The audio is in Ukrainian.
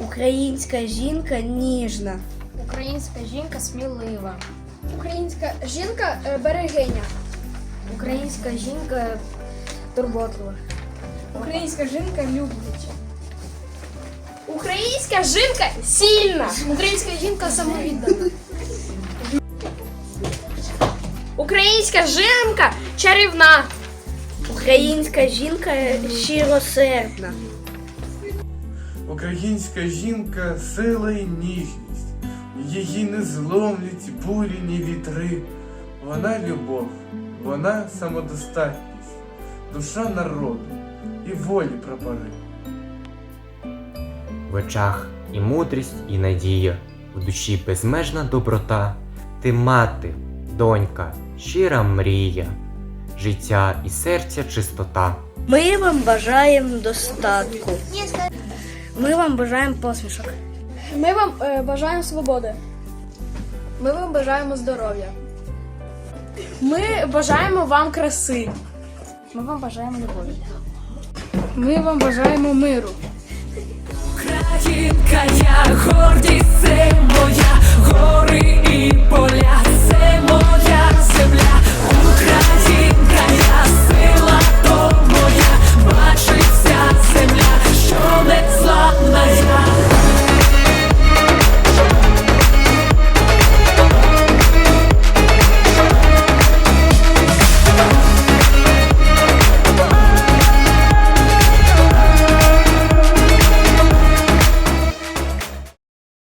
Українська жінка ніжна. Українська жінка смілива. Українська жінка е, берегиня. Українська жінка турботлива. Українська жінка любляча. Українська жінка сильна. Українська жінка самовіддана. Українська жінка чарівна. Українська жінка щиросердна. Українська жінка сила і ніжність, її не зломлять буряні вітри. Вона любов, вона самодостатність, душа народу і волі прапори. В очах і мудрість, і надія, в душі безмежна доброта. Ти мати, донька, щира мрія, життя і серця чистота. Ми вам бажаємо достатку. Ми вам бажаємо посмішок. Ми вам е, бажаємо свободи. Ми вам бажаємо здоров'я. Ми бажаємо вам краси. Ми вам бажаємо любові. Ми вам бажаємо миру. Українка, я гордість це моя